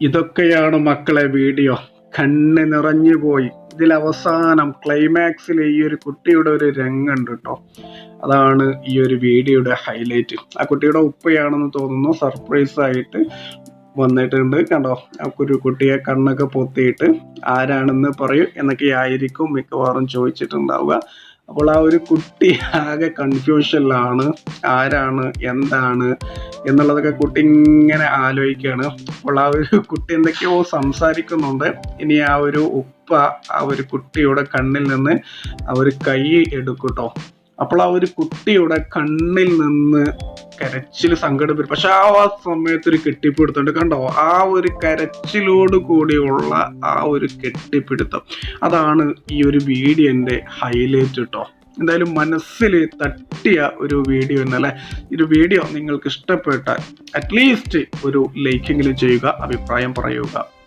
ഇതൊക്കെയാണ് മക്കളെ വീഡിയോ കണ്ണ് നിറഞ്ഞു പോയി. ഇതിൽ അവസാനം ക്ലൈമാക്സിൽ ഈ ഒരു കുട്ടിയുടെ ഒരു രംഗമുണ്ട് കേട്ടോ. അതാണ് ഈ ഒരു വീഡിയോയുടെ ഹൈലൈറ്റ് ആ കുട്ടിയുടെ ഉപ്പയാണെന്ന് തോന്നുന്നു സർപ്രൈസ് ആയിട്ട് വന്നിട്ടുണ്ട് കണ്ടോ? ആ ഒരു കുട്ടിയെ കണ്ണൊക്കെ പൊത്തിയിട്ട് ആരാണെന്ന് പറയും എന്നൊക്കെ ആയിരിക്കും മിക്കവാറും ചോദിച്ചിട്ടുണ്ടാവുക. അപ്പോൾ ആ ഒരു കുട്ടി ആകെ കൺഫ്യൂഷനിലാണ് ആരാണ് എന്താണ് എന്നുള്ളതൊക്കെ കുട്ടി ഇങ്ങനെ ആലോചിക്കുകയാണ്. അപ്പോൾ ആ ഒരു കുട്ടി എന്തൊക്കെയോ സംസാരിക്കുന്നുണ്ട്. ഇനി ആ ഒരു ഉപ്പ ആ ഒരു കുട്ടിയുടെ കണ്ണിൽ നിന്ന് ആ ഒരു കൈ എടുക്കൂട്ടോ അപ്പോൾ ആ ഒരു കുട്ടിയുടെ കണ്ണിൽ നിന്ന് കരച്ചിൽ സങ്കടം വരും. പക്ഷെ ആ സമയത്ത് ഒരു കെട്ടിപ്പിടുത്തുണ്ട് കണ്ടോ? ആ ഒരു കരച്ചിലോട് കൂടിയുള്ള ആ ഒരു കെട്ടിപ്പിടുത്തം. അതാണ് ഈ ഒരു വീഡിയോന്റെ ഹൈലൈറ്റ് കേട്ടോ എന്തായാലും മനസ്സിൽ തട്ടിയ ഒരു വീഡിയോ എന്നല്ലേ ഒരു വീഡിയോ നിങ്ങൾക്ക് ഇഷ്ടപ്പെട്ടാൽ അറ്റ്ലീസ്റ്റ് ഒരു ലൈക്കെങ്കിലും ചെയ്യുക അഭിപ്രായം പറയുക.